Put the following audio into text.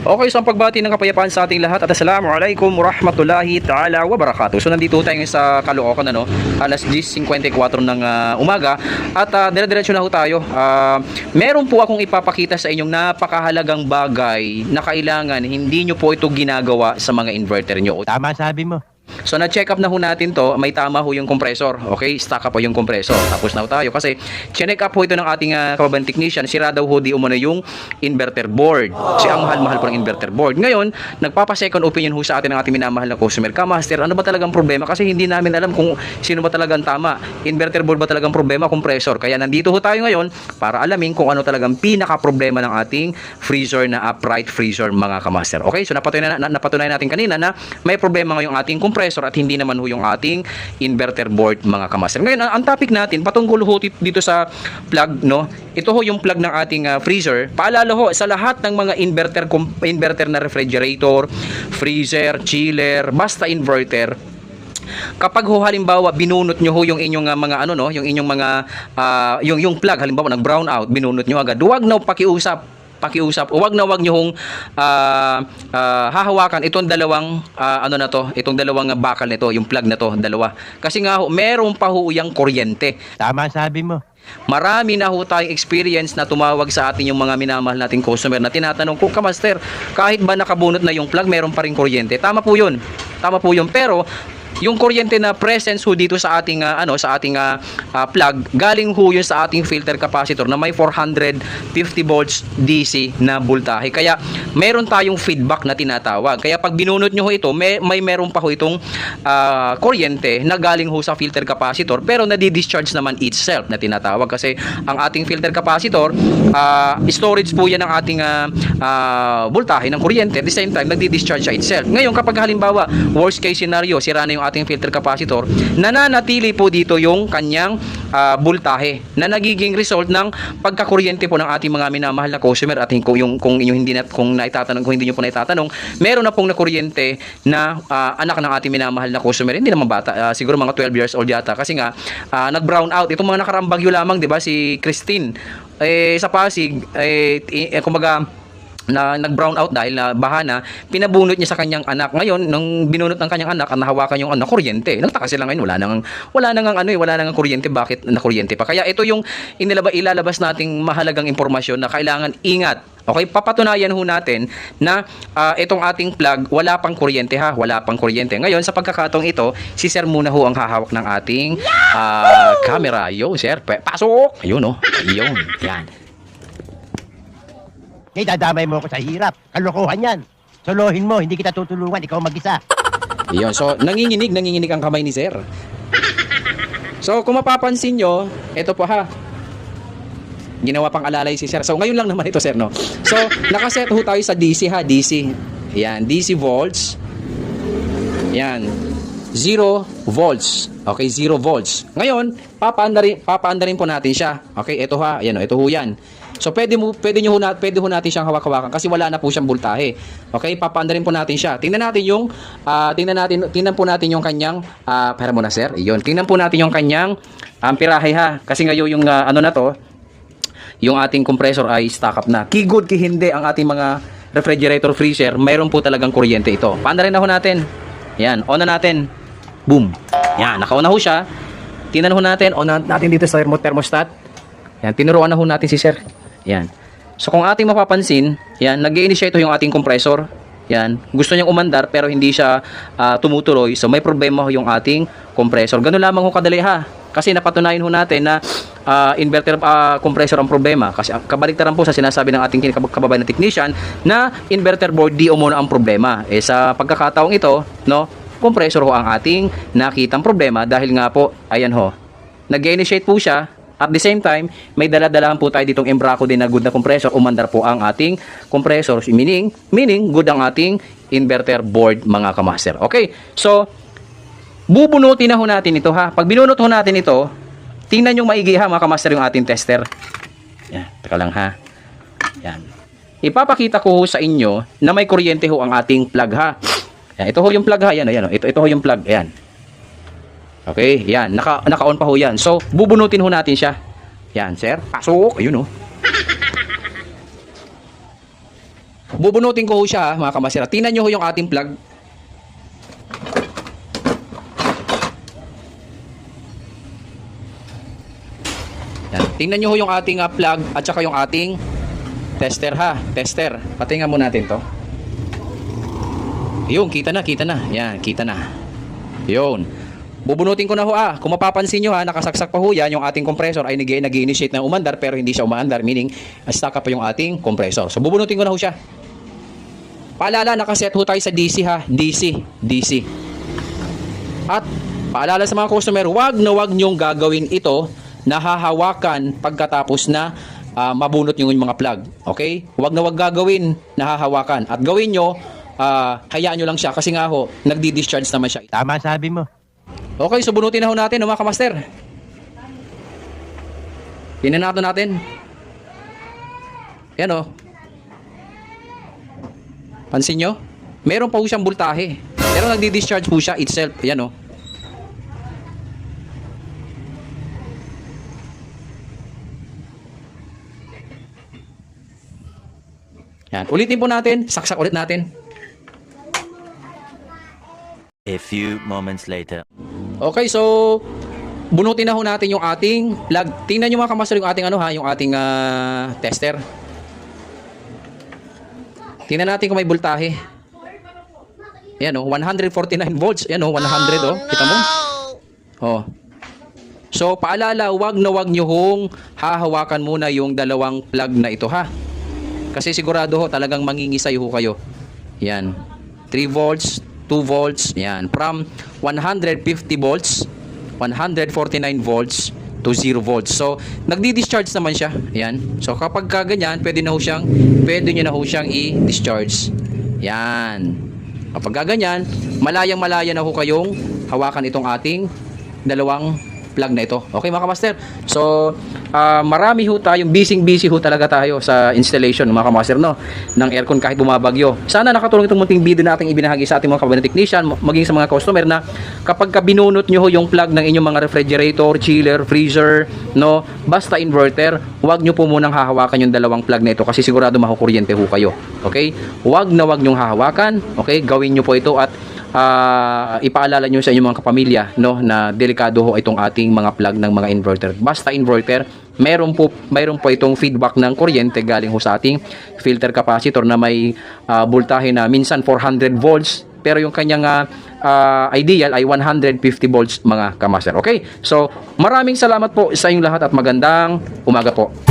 Okay, so ang pagbati ng kapayapaan sa ating lahat at assalamualaikum warahmatullahi ta'ala wabarakatuh. So nandito tayo sa Caloocan ano, alas 10.54 ng ah, umaga at uh, dire-diretso na ho tayo. Ah, meron po akong ipapakita sa inyong napakahalagang bagay na kailangan hindi nyo po ito ginagawa sa mga inverter nyo. Tama sabi mo. So na-check up na ho natin to, may tama ho yung compressor. Okay, stock up po yung compressor. Tapos na ho tayo kasi check up ho ito ng ating uh, kababan technician. Sira daw ho di umano yung inverter board. Kasi ang mahal-mahal po ng inverter board. Ngayon, nagpapa-second opinion ho sa atin ng ating minamahal na customer. Ka master, ano ba talagang problema? Kasi hindi namin alam kung sino ba talagang tama. Inverter board ba talagang problema? Compressor. Kaya nandito ho tayo ngayon para alamin kung ano talagang pinaka-problema ng ating freezer na upright freezer mga kamaster. Okay, so napatunayan, na, napatunayan natin kanina na may problema ngayong ating compressor at hindi naman ho yung ating inverter board mga kamaster. Ngayon, ang, topic natin patungkol ho dito sa plug, no? Ito ho yung plug ng ating ah, freezer. Paalala ho, sa lahat ng mga inverter, inverter na refrigerator, freezer, chiller, basta inverter, kapag ho halimbawa binunot nyo ho yung inyong ah, mga ano no, yung inyong mga ah, yung yung plug halimbawa nag brown out, binunot nyo agad. Huwag na pakiusap pakiusap. Huwag na wag nyo hong ah, ah, hahawakan itong dalawang ah, ano na to, itong dalawang bakal nito, yung plug na to, dalawa. Kasi nga ho, meron pa ho yung kuryente. Tama sabi mo. Marami na ho tayong experience na tumawag sa atin yung mga minamahal nating customer na tinatanong ko, kamaster, kahit ba nakabunot na yung plug, meron pa rin kuryente. Tama po yun. Tama po yun. Pero, yung kuryente na presence ho dito sa ating ah, ano sa ating ah, ah, plug galing ho yun sa ating filter capacitor na may 450 volts DC na voltahe. Kaya meron tayong feedback na tinatawag. Kaya pag binunot nyo ho ito may, may meron pa ho itong ah, kuryente na galing ho sa filter capacitor pero nadi-discharge naman itself na tinatawag. Kasi ang ating filter capacitor ah, storage po yan ng ating ah, ah, voltahe ng kuryente. At the same time nagdi-discharge siya itself. Ngayon kapag halimbawa worst case scenario sira na yung ating filter capacitor nananatili po dito yung kanyang ah, voltahe na nagiging result ng pagkakuryente po ng ating mga minamahal na customer. At kung yung kung inyo hindi na kung naitatanong kung hindi niyo po naitatanong meron na pong nakuryente na ah, anak ng ating minamahal na customer. Hindi naman bata ah, siguro mga 12 years old yata. Kasi nga ah, nag-brown out. Itong mga nakaraang bagyo lamang 'di ba si Christine? Eh sa Pasig eh, eh kumbaga na nag-brown out dahil na bahana, pinabunot niya sa kanyang anak. Ngayon, nung binunot ng kanyang anak, ang nahawakan yung ano, kuryente. Nagtaka sila ngayon, wala nang wala nang ano eh, wala nang kuryente, bakit na kuryente pa? Kaya ito yung inilaba, ilalabas nating mahalagang impormasyon na kailangan ingat. Okay, papatunayan ho natin na ah, itong ating plug wala pang kuryente ha, wala pang kuryente. Ngayon sa pagkakataong ito, si Sir muna ho ang hahawak ng ating ah, camera. Yo, Sir, pasok. Ayun oh. Ayun. Yan. Ngay dadamay mo ako sa hirap. Kalokohan yan. Solohin mo, hindi kita tutulungan, ikaw mag-isa. Iyon. So, nanginginig, nanginginig ang kamay ni Sir. So, kung mapapansin nyo, ito po ha. Ginawa pang alalay si Sir. So, ngayon lang naman ito, Sir, no? So, nakaset ho tayo sa DC ha, DC. Yan, DC volts. Yan. 0 volts. Okay, 0 volts. Ngayon, papaanda rin, papaanda rin po natin siya. Okay, ito ha. Yan, ito ho yan. So, pwede, mo, pwede, ho na, pwede ho natin siyang hawak-hawakan kasi wala na po siyang voltahe. Okay, papaanda rin po natin siya. Tingnan natin yung, ah, tingnan natin, tingnan po natin yung kanyang, ah, para muna sir, iyon. Tingnan po natin yung kanyang amperahe ha. Kasi ngayon yung, ah, ano na to, yung ating compressor ay stock up na. Key good, key hindi ang ating mga refrigerator freezer, mayroon po talagang kuryente ito. Paanda rin na ho natin. Yan, on na natin. Boom. Yan, naka-on na ho siya. Tingnan ho natin, on na natin dito sa thermo- thermostat. Yan, tinuruan na ho natin si sir. Yan. So kung ating mapapansin, yan, nag-initiate yung ating compressor. Yan, gusto niyang umandar pero hindi siya ah, tumutuloy. So may problema ho yung ating compressor. Ganun lamang ho kadali ha. Kasi napatunayan ho natin na ah, inverter ah, compressor ang problema. Kasi kabaliktaran po sa sinasabi ng ating kab- kababayan na technician na inverter board di umuna ang problema. Eh sa pagkakataong ito, no, compressor ho ang ating nakitang problema dahil nga po, ayan ho, nag-initiate po siya at the same time, may dala-dalahan po tayo ditong Embraco din na good na compressor. Umandar po ang ating compressor. Meaning, meaning good ang ating inverter board mga kamaster. Okay, so bubunutin na ho natin ito ha. Pag binunot ho natin ito, tingnan yung maigi ha mga kamaster yung ating tester. Yan, teka lang ha. Yan. Ipapakita ko ho sa inyo na may kuryente ho ang ating plug ha. Yan, ito ho yung plug ha. Yan, ayan, oh. ito, ito ho yung plug. Ayan. Okay, yan. Naka, naka-on pa ho yan. So, bubunutin ho natin siya. Yan, sir. Pasok. Ayun, oh. Bubunutin ko ho siya, mga kamasira. Tingnan nyo ho yung ating plug. Yan. Tingnan nyo ho yung ating ah, plug at saka yung ating tester ha. Tester. Patingan mo natin to. Yun, kita na, kita na. Yan, kita na. Yun. Bubunutin ko na ho ah. Kung mapapansin nyo ha, nakasaksak pa ho yan. Yung ating compressor ay nag- nag-initiate ng umandar pero hindi siya umaandar. Meaning, stuck pa yung ating compressor. So, bubunutin ko na ho siya. Paalala, nakaset ho tayo sa DC ha. DC. DC. At paalala sa mga customer, wag na wag nyong gagawin ito na hahawakan pagkatapos na ah, mabunot yung mga plug. Okay? Wag na wag gagawin na hahawakan. At gawin nyo, ah, hayaan nyo lang siya kasi nga ho, nagdi-discharge naman siya. Tama sabi mo. Okay, so bunutin na ho natin, no, mga kamaster. Pinanato natin. Yan o. Pansin nyo? Meron pa ho siyang voltahe. Pero nagdi-discharge po siya itself. Yan o. Yan. Ulitin po natin. Saksak ulit natin. A few moments later. Okay, so bunutin na ho natin yung ating plug. Tingnan nyo mga kamaster yung ating ano ha, yung ating ah, tester. Tingnan natin kung may voltahe. Yan oh, 149 volts. Yan oh, 100 oh. Kita mo? Oh. So, paalala, wag na wag nyo hong hahawakan muna yung dalawang plug na ito ha. Kasi sigurado ho, talagang mangingisay ho kayo. Yan. 3 volts, 2 volts, yan. From 150 volts, 149 volts to 0 volts. So, nagdi-discharge naman siya. Yan. So, kapag ka ganyan, pwede na ho siyang, pwede nyo na ho siyang i-discharge. Yan. Kapag ka ganyan, malayang malaya na ho kayong hawakan itong ating dalawang plug na ito. Okay mga kamaster? So, ah, marami ho tayong busy-busy ho talaga tayo sa installation mga kamaster no ng aircon kahit bumabagyo. Sana nakatulong itong munting video nating ibinahagi sa ating mga kabinet technician maging sa mga customer na kapag ka binunot nyo ho yung plug ng inyong mga refrigerator, chiller, freezer, no, basta inverter, huwag nyo po munang hahawakan yung dalawang plug na ito kasi sigurado makukuryente ho kayo. Okay? Huwag na huwag nyong hahawakan. Okay? Gawin nyo po ito at ah, ipaalala nyo sa inyong mga kapamilya no na delikado ho itong ating mga plug ng mga inverter. Basta inverter, meron po mayroon po itong feedback ng kuryente galing ho sa ating filter capacitor na may ah, voltahe na minsan 400 volts pero yung kanyang ah, ah, ideal ay 150 volts mga kamaster. Okay? So, maraming salamat po sa inyong lahat at magandang umaga po.